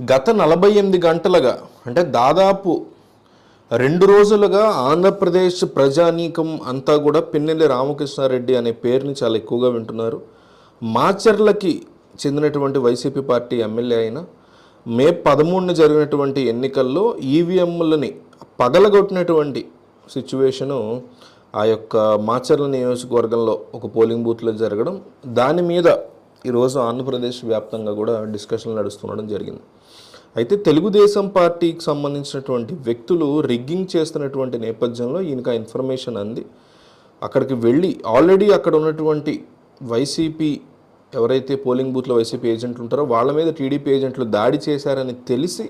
గత నలభై ఎనిమిది గంటలుగా అంటే దాదాపు రెండు రోజులుగా ఆంధ్రప్రదేశ్ ప్రజానీకం అంతా కూడా పిన్నెల్లి రామకృష్ణారెడ్డి అనే పేరుని చాలా ఎక్కువగా వింటున్నారు. మాచర్లకి చెందినటువంటి వైసీపీ పార్టీ ఎమ్మెల్యే అయిన మే పదమూడున జరిగినటువంటి ఎన్నికల్లో ఈవీఎంలని పగలగొట్టినటువంటి సిచ్యువేషను ఆ యొక్క మాచర్ల నియోజకవర్గంలో ఒక పోలింగ్ బూత్లో జరగడం దాని మీద ఈరోజు ఆంధ్రప్రదేశ్ వ్యాప్తంగా కూడా డిస్కషన్లు నడుస్తుండడం జరిగింది. అయితే తెలుగుదేశం పార్టీకి సంబంధించినటువంటి వ్యక్తులు రిగ్గింగ్ చేస్తున్నటువంటి నేపథ్యంలో ఈయనకు ఆ ఇన్ఫర్మేషన్ అంది. అక్కడికి వెళ్ళి ఆల్రెడీ అక్కడ ఉన్నటువంటి వైసీపీ ఎవరైతే పోలింగ్ బూత్లో వైసీపీ ఏజెంట్లు ఉంటారో వాళ్ళ మీద టీడీపీ ఏజెంట్లు దాడి చేశారని తెలిసి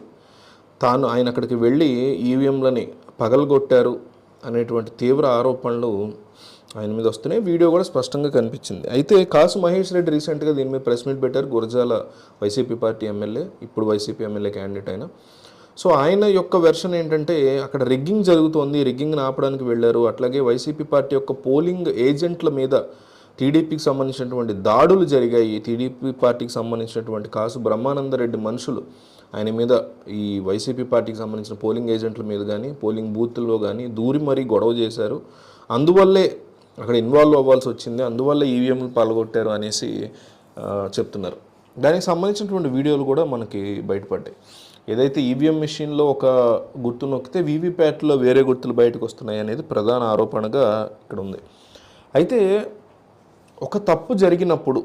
తాను ఆయన అక్కడికి వెళ్ళి ఈవీఎంలని పగలగొట్టారు అనేటువంటి తీవ్ర ఆరోపణలు ఆయన మీద వస్తున్నాయి. వీడియో కూడా స్పష్టంగా కనిపించింది. అయితే కాసు మహేష్ రెడ్డి రీసెంట్గా దీని మీద ప్రెస్ మీట్ పెట్టారు. గురజాల వైసీపీ పార్టీ ఎమ్మెల్యే ఇప్పుడు వైసీపీ ఎమ్మెల్యే క్యాండిడేట్ అయిన సో ఆయన యొక్క వెర్షన్ ఏంటంటే అక్కడ రిగ్గింగ్ జరుగుతోంది. రిగ్గింగ్ని ఆపడానికి వెళ్ళారు. అట్లాగే వైసీపీ పార్టీ యొక్క పోలింగ్ ఏజెంట్ల మీద టీడీపీకి సంబంధించినటువంటి దాడులు జరిగాయి. టీడీపీ పార్టీకి సంబంధించినటువంటి కాసు బ్రహ్మానందరెడ్డి మనుషులు ఆయన మీద ఈ వైసీపీ పార్టీకి సంబంధించిన పోలింగ్ ఏజెంట్ల మీద కానీ పోలింగ్ బూత్లో కానీ దూరి మరీ గొడవ చేశారు. అందువల్లే అక్కడ ఇన్వాల్వ్ అవ్వాల్సి వచ్చింది. అందువల్ల ఈవీఎంలు పాల్గొట్టారు అనేసి చెప్తున్నారు. దానికి సంబంధించినటువంటి వీడియోలు కూడా మనకి బయటపడ్డాయి. ఏదైతే ఈవీఎం మెషిన్లో ఒక గుర్తు నొక్కితే వీవీప్యాట్లో వేరే గుర్తులు బయటకు వస్తున్నాయి అనేది ప్రధాన ఆరోపణగా ఇక్కడ ఉంది. అయితే ఒక తప్పు జరిగినప్పుడు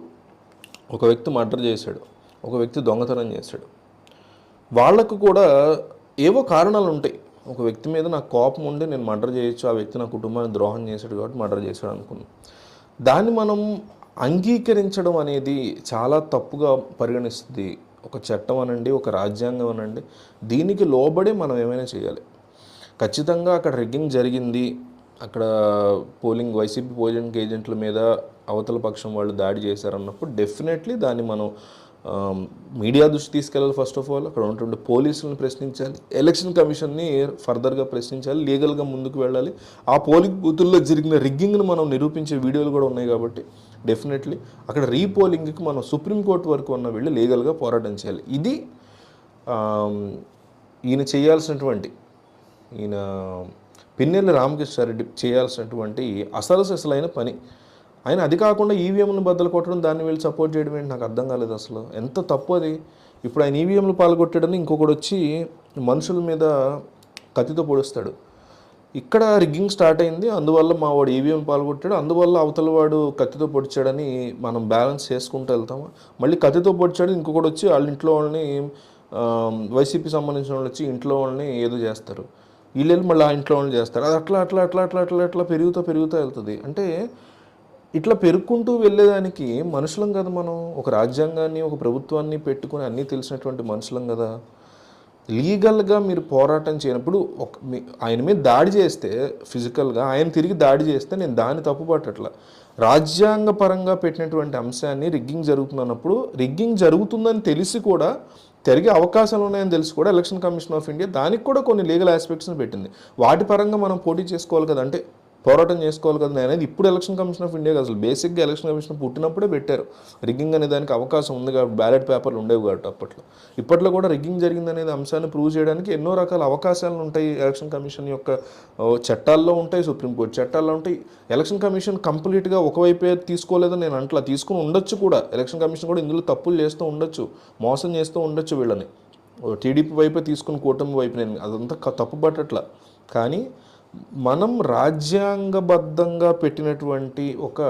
ఒక వ్యక్తి మర్డర్ చేశాడు. ఒక వ్యక్తి దొంగతనం చేశాడు. వాళ్ళకు కూడా ఏవో కారణాలు ఉంటాయి ఒక వ్యక్తి మీద నాకు కోపం ఉండి నేను మర్డర్ చేయొచ్చు ఆ వ్యక్తి నా కుటుంబాన్ని ద్రోహం చేశాడు కాబట్టి మర్డర్ చేశాడు అనుకున్నాను దాన్ని మనం అంగీకరించడం అనేది చాలా తప్పుగా పరిగణిస్తుంది. ఒక చట్టం అనండి ఒక రాజ్యాంగం అనండి. దీనికి లోబడే మనం ఏమైనా చేయాలి? ఖచ్చితంగా అక్కడ రిగ్గింగ్ జరిగింది. అక్కడ పోలింగ్ వైసీపీ పోలింగ్ ఏజెంట్ల మీద అవతల పక్షం వాళ్ళు దాడి చేశారన్నప్పుడు డెఫినెట్లీ దాన్ని మనం మీడియా దృష్టి తీసుకెళ్ళాలి ఫస్ట్ ఆఫ్ ఆల్ అక్కడ ఉన్నటువంటి పోలీసులను ప్రశ్నించాలి. ఎలక్షన్ కమిషన్ని ఫర్దర్గా ప్రశ్నించాలి. లీగల్గా ముందుకు వెళ్ళాలి. ఆ పోలింగ్ బూతుల్లో జరిగిన రిగ్గింగ్ను మనం నిరూపించే వీడియోలు కూడా ఉన్నాయి కాబట్టి డెఫినెట్లీ అక్కడ రీపోలింగ్కి మనం సుప్రీంకోర్టు వరకు ఉన్న వెళ్ళి లీగల్గా పోరాటం చేయాలి. ఇది ఈయన చేయాల్సినటువంటి ఈయన పిన్నెల్లి రామకృష్ణారెడ్డి చేయాల్సినటువంటి అసలు అసలైన పని. ఆయన అది కాకుండా ఈవీఎంను బద్దలు కొట్టడం దాన్ని వీళ్ళు సపోర్ట్ చేయడం ఏంటి నాకు అర్థం కాలేదు అసలు. ఎంత తప్పు అది? ఇప్పుడు ఆయన ఈవీఎంలు పాల్గొట్టాడని ఇంకొకడు వచ్చి మనుషుల మీద కత్తితో పొడుస్తాడు. ఇక్కడ రిగ్గింగ్ స్టార్ట్ అయింది అందువల్ల మా వాడు ఈవీఎం పాల్గొట్టాడు అందువల్ల అవతల వాడు కత్తితో పొడిచాడని మనం బ్యాలెన్స్ చేసుకుంటూ వెళ్తాము? మళ్ళీ కత్తితో పొడిచాడు ఇంకొకటి వచ్చి వాళ్ళ ఇంట్లో వాళ్ళని వైసీపీ సంబంధించిన వాళ్ళు వచ్చి ఇంట్లో వాళ్ళని ఏదో చేస్తారు. వీళ్ళు మళ్ళీ ఆ ఇంట్లో వాళ్ళని చేస్తారు. అది అట్లా అట్లా అట్లా అట్లా అట్లా అట్లా పెరుగుతూ పెరుగుతూ వెళ్తుంది. అంటే ఇట్లా పెరుక్కుంటూ వెళ్ళేదానికి మనుషులం కదా మనం. ఒక రాజ్యాంగాన్ని ఒక ప్రభుత్వాన్ని పెట్టుకొని అన్నీ తెలిసినటువంటి మనుషులం కదా. లీగల్గా మీరు పోరాటం చేయనప్పుడు ఒక మీ- ఆయన మీద దాడి చేస్తే ఫిజికల్గా ఆయన తిరిగి దాడి చేస్తే నేను దాన్ని తప్పుపట్టట్ల. రాజ్యాంగ పరంగా పెట్టినటువంటి అంశాన్ని రిగ్గింగ్ జరుగుతున్నప్పుడు రిగ్గింగ్ జరుగుతుందని తెలిసి కూడా తిరిగే అవకాశాలు ఉన్నాయని తెలిసి కూడా ఎలక్షన్ కమిషన్ ఆఫ్ ఇండియా దానికి కూడా కొన్ని లీగల్ ఆస్పెక్ట్స్ని పెట్టింది. వాటి పరంగా మనం పోటీ చేసుకోవాలి కదా. అంటే పోరాటం చేసుకోవాలి కదా అనేది ఇప్పుడు ఎలక్షన్ కమిషన్ ఆఫ్ ఇండియా అసలు బేసిక్గా ఎలక్షన్ కమిషన్ పుట్టినప్పుడే పెట్టారు. రిగ్గింగ్ అనే దానికి అవకాశం ఉంది కాబట్టి బ్యాలెట్ పేపర్లు ఉండేవి కాబట్టి అప్పట్లో. ఇప్పట్లో కూడా రిగ్గింగ్ జరిగింది అనేది అంశాన్ని ప్రూవ్ చేయడానికి ఎన్నో రకాల అవకాశాలు ఉంటాయి ఎలక్షన్ కమిషన్ యొక్క చట్టాల్లో ఉంటాయి సుప్రీంకోర్టు చట్టాల్లో ఉంటాయి. ఎలక్షన్ కమిషన్ కంప్లీట్గా ఒకవైపే తీసుకోలేదని నేను అంట్లా తీసుకుని ఉండొచ్చు కూడా. ఎలక్షన్ కమిషన్ కూడా ఇందులో తప్పులు చేస్తూ ఉండొచ్చు మోసం చేస్తూ ఉండొచ్చు వీళ్ళని. టీడీపీ వైపే తీసుకుని కూటమి వైపు నేను అదంతా తప్పు పట్టట్లా కానీ మనం రాజ్యాంగబద్ధంగా పెట్టినటువంటి ఒక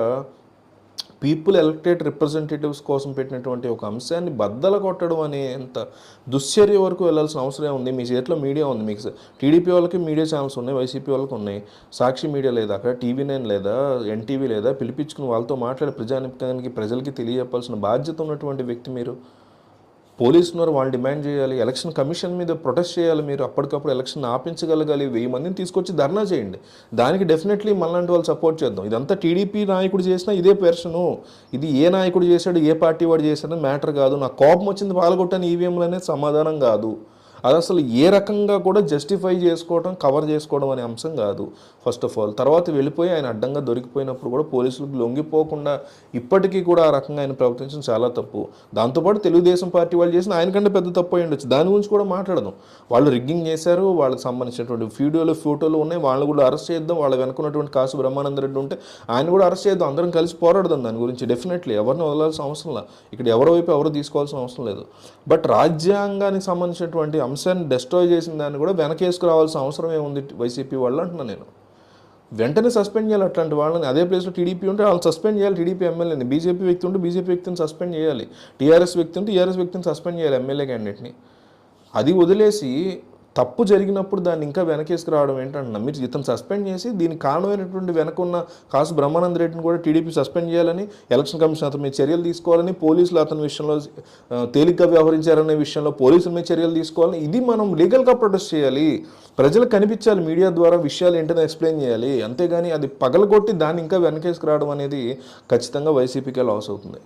పీపుల్ ఎలక్టెడ్ రిప్రజెంటేటివ్స్ కోసం పెట్టినటువంటి ఒక అంశాన్ని బద్దల కొట్టడం అనే అనేంత దుశ్చర్య వరకు వెళ్ళాల్సిన అవసరం ఉంది మీ చేతిలో మీడియా ఉంది మీకు. టీడీపీ వాళ్ళకి మీడియా ఛానల్స్ ఉన్నాయి వైసీపీ వాళ్ళకి ఉన్నాయి. సాక్షి మీడియా లేదా? అక్కడ టీవీ నైన్ లేదా? ఎన్టీవీ లేదా? పిలిపించుకుని వాళ్ళతో మాట్లాడే ప్రజానికానికి ప్రజలకి తెలియజెప్పాల్సిన బాధ్యత ఉన్నటువంటి వ్యక్తి మీరు? పోలీసులు ఉన్నారు వాళ్ళు డిమాండ్ చేయాలి ఎలక్షన్ కమిషన్ మీద ప్రొటెస్ట్ చేయాలి మీరు అప్పటికప్పుడు ఎలక్షన్ ఆపించగలగాలి వెయ్యి మందిని తీసుకొచ్చి ధర్నా చేయండి. దానికి డెఫినెట్లీ మనలాంటి వాళ్ళు సపోర్ట్ చేద్దాం. ఇదంతా టీడీపీ నాయకుడు చేసినా ఇదే పెర్సను ఇది ఏ నాయకుడు చేశాడు ఏ పార్టీ వాడు చేశాడని మ్యాటర్ కాదు. నా కోపం వచ్చింది పాల్గొట్టని ఈవీఎంలు అనేది సమాధానం కాదు. అది అసలు ఏ రకంగా కూడా జస్టిఫై చేసుకోవడం కవర్ చేసుకోవడం అనే అంశం కాదు. ఫస్ట్ ఆఫ్ ఆల్ తర్వాత వెళ్ళిపోయి ఆయన అడ్డంగా దొరికిపోయినప్పుడు కూడా పోలీసులకు లొంగిపోకుండా ఇప్పటికీ కూడా ఆ రకంగా ఆయన ప్రవర్తించడం చాలా తప్పు. దాంతోపాటు తెలుగుదేశం పార్టీ వాళ్ళు చేసిన ఆయన కంటే పెద్ద తప్పు అయి ఉండొచ్చు. దాని గురించి కూడా మాట్లాడదాం. వాళ్ళు రిగ్గింగ్ చేశారు వాళ్ళకి సంబంధించినటువంటి వీడియోలు ఫోటోలు ఉన్నాయి. వాళ్ళు కూడా అరెస్ట్ చేద్దాం. వాళ్ళ వెనుకున్నటువంటి కాసు బ్రహ్మానంద రెడ్డి ఉంటే ఆయన కూడా అరెస్ట్ చేద్దాం. అందరం కలిసి పోరాడదాం దాని గురించి. డెఫినెట్లీ ఎవరిని వదలాల్సిన అవసరం లేదు. ఇక్కడ ఎవరి వైపు ఎవరు తీసుకోవాల్సిన అవసరం లేదు. బట్ రాజ్యాంగానికి సంబంధించినటువంటి అంశాన్ని డెస్ట్రాయ్ చేసిన దాన్ని కూడా వెనకేసుకురావాల్సిన అవసరం ఏముంది వైసీపీ వాళ్ళు అంటున్నా నేను. వెంటనే సస్పెండ్ చేయాలి అట్లాంటి వాళ్ళని. అదే ప్లేస్లో టీడీపీ ఉంటే వాళ్ళు సస్పెండ్ చేయాలి టీడీపీ ఎమ్మెల్యేని. బీజేపీ వ్యక్తి ఉంటే బీజేపీ వ్యక్తిని సస్పెండ్ చేయాలి. టీఆర్ఎస్ వ్యక్తి ఉంటే టీఆర్ఎస్ వ్యక్తిని సస్పెండ్ చేయాలి ఎమ్మెల్యే క్యాండిడేట్ని అది వదిలేసి తప్పు జరిగినప్పుడు దాన్ని ఇంకా వెనకేసుకురావడం ఏంటంటున్నా మీరు ఇతను సస్పెండ్ చేసి దీనికి కారణమైనటువంటి వెనకున్న కాసు బ్రహ్మానంద రెడ్డిని కూడా టీడీపీ సస్పెండ్ చేయాలని ఎలక్షన్ కమిషన్ అతని మీద చర్యలు తీసుకోవాలని పోలీసులు అతని విషయంలో తేలిగ్గా వ్యవహరించారనే విషయంలో పోలీసుల మీద చర్యలు తీసుకోవాలని ఇది మనం లీగల్గా ప్రొటెస్ట్ చేయాలి. ప్రజలకు కనిపించాలి మీడియా ద్వారా విషయాలు ఏంటో ఎక్స్ప్లెయిన్ చేయాలి. అంతేగాని అది పగలగొట్టి దాన్ని ఇంకా వెనకేసుకురావడం అనేది ఖచ్చితంగా వైసీపీకే లాస్ అవుతుంది.